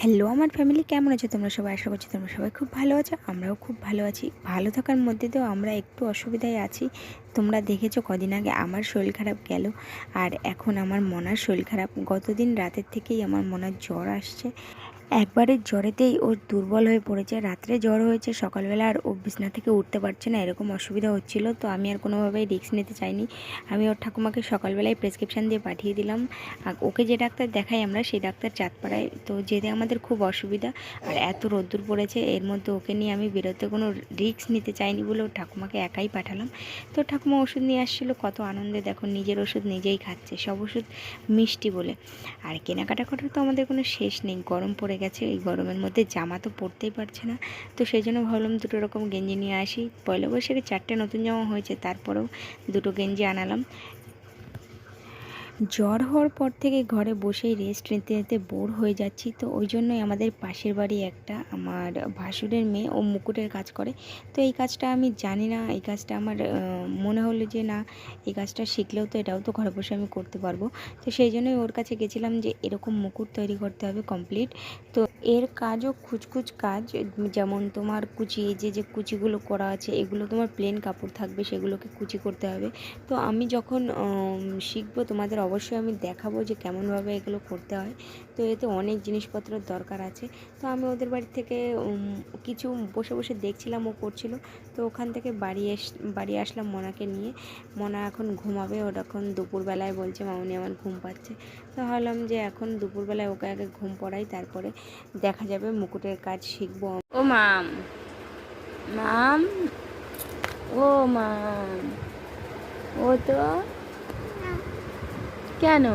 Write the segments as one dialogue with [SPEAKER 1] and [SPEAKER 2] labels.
[SPEAKER 1] Hello আমার family কেমন আছো? তোমরা সবাই আশা করছি তোমরা সবাই খুব ভালো আছো, আমরাও খুব ভালো আছি। ভালো থাকার মধ্যে তো আমরা একটু অসুবিধায় আছি। তোমরা দেখেছ কদিন আগে আমার শরীর খারাপ গেল, আর এখন আমার মনার শরীর খারাপ। গতদিন রাতের থেকেই আমার মনার জ্বর আসছে। একবারের জ্বরেতেই ও দুর্বল হয়ে পড়েছে। রাত্রে জ্বর হয়েছে, সকালবেলা আর ও বিছনা থেকে উঠতে পারছে না, এরকম অসুবিধা হচ্ছিল, তো আমি আর কোনোভাবেই রিস্ক নিতে চাইনি। আমি ওর ঠাকুমাকে সকালবেলায় প্রেসক্রিপশান দিয়ে পাঠিয়ে দিলাম। ওকে যে ডাক্তার দেখাই আমরা, সেই ডাক্তার চাঁদপাড়ায়। তো যেতে আমাদের খুব অসুবিধা। আর এত রোদ্দুর পড়েছে, এর মধ্যে ওকে নিয়ে আমি বেরোতে কোনো রিস্ক নিতে চাইনি বলে ওর ঠাকুমাকে একাই পাঠালাম। তো ঠাকুমা ওষুধ নিয়ে আসছিল, কত আনন্দে, দেখো নিজের ওষুধ নিজেই খাচ্ছে, সব ওষুধ মিষ্টি বলে। আর কেনাকাটা করার তো আমাদের কোনো শেষ নেই, গরম পড়ে গেছে, এই গরমের মধ্যে জামা তো পরতেই পারছে না। তো সেই জন্য ভাবলাম দুটো রকম গেঞ্জি নিয়ে আসি। পয়লা বৈশাখে চারটে নতুন জামা হয়েছে, তারপরেও দুটো গেঞ্জি আনালাম। জ্বর হওয়ার পর থেকে ঘরে বসেই রেস্ট নিতে নিতে বোর হয়ে যাচ্ছি। তো ওই জন্যই আমাদের পাশের বাড়ি একটা আমার ভাসুরের মেয়ে, ও মুকুটের কাজ করে। তো এই কাজটা আমি জানি না, এই কাজটা আমার মনে হলো যে না, এই কাজটা শিখলেও তো এটাও তো ঘরে বসে আমি করতে পারব। তো সেই জন্যই ওর কাছে গেছিলাম যে এরকম মুকুট তৈরি করতে হবে কমপ্লিট তো এর কাজও খুচখুচ কাজ, যেমন তোমার কুচি, এই যে যে কুচিগুলো করা আছে, এগুলো তোমার প্লেন কাপড় থাকবে, সেগুলোকে কুচি করতে হবে। তো আমি যখন শিখব তোমাদের অবশ্যই আমি দেখাবো যে কেমনভাবে এগুলো করতে হয়। তো এতে অনেক জিনিসপত্রের দরকার আছে। তো আমি ওদের বাড়ি থেকে কিছু বসে বসে দেখছিলাম ও করছিল। তো ওখান থেকে বাড়ি এস, বাড়ি আসলাম মনাকে নিয়ে। মনা এখন ঘুমাবে ওর এখন দুপুরবেলায় বলছে মামনি আমার ঘুম পাচ্ছে। তো ভাবলাম যে এখন দুপুরবেলায় ওকে আগে ঘুম পড়াই, তারপরে দেখা যাবে, মুকুটের কাজ শিখব
[SPEAKER 2] ও, মাম। মাম? ও মাম। ও তো কেন?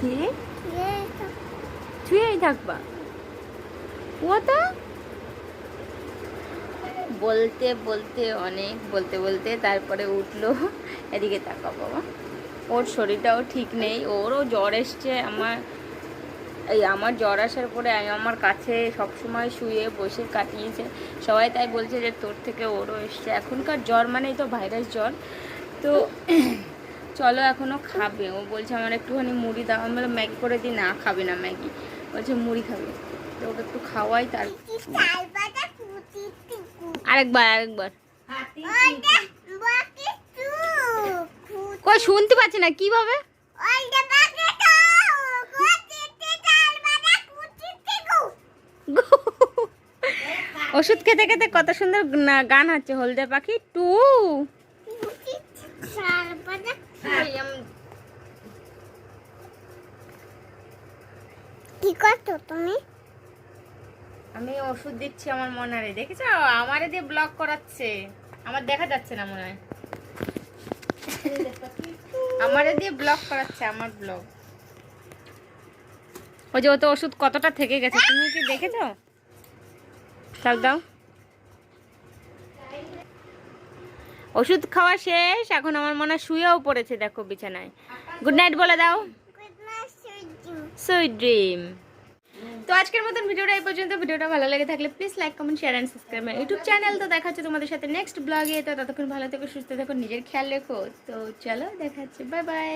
[SPEAKER 2] কি? শুয়েই থাকবা। তো বলতে বলতে, অনেক, বলতে বলতে তারপরে উঠল। এদিকে তাকা বাবা। ওর শরীরটাও ঠিক নেই, ওরও জ্বর এসছে, আমার এই আমার জ্বর আসার পরে আমি আমার কাছে সবসময় শুয়ে বসে কাটিয়েছে। সবাই তাই বলছে যে তোর থেকে ওরও এসছে। এখনকার জ্বর মানেই তো ভাইরাস জ্বর। তো চলো এখনও খাবে। ও বলছে আমার একটুখানি মুড়ি দাও। আমি বললাম ম্যাগি করে দিই। না খাবে না ম্যাগি। বলছে মুড়ি খাবে। তো ওকে একটু খাওয়াই তার আরেকবার আরেকবার। কই শুনতে পাচ্ছি না কীভাবে? ওষুধ খেতে খেতে কত সুন্দর না- গান হচ্ছে হলদে পাখি টু।
[SPEAKER 3] কি করছ তুমি?
[SPEAKER 2] আমি ওষুধ দিচ্ছি আমার মনারে দেখেছ? আমারে দিয়ে ব্লক করাচ্ছে। আমার দেখা যাচ্ছে না মনে হয়। আমারে দিয়ে ব্লক করাচ্ছে আমার ব্লগ ওই যে ও তো ওষুধ কতটা থেকে গেছে তুমি কি দেখেছ? দাও দাও। ওষুধ খাওয়া শেষ, এখন আমার মনে হয় শুয়েও পড়েছে দেখো বিছানায়। গুড নাইট বলে দাও। সুইট ড্রিম তো আজকের মতন ভিডিওটা এই পর্যন্ত। ভিডিওটা ভালো লাগে থাকলে please like comment share and subscribe YouTube channel তো দেখাচ্ছে তোমাদের সাথে নেক্সট ব্লগে তো ততক্ষণ ভালো থেকো, সুস্থ থেকো, নিজের খেয়াল রেখো। তো চলো দেখাচ্ছে বাই বাই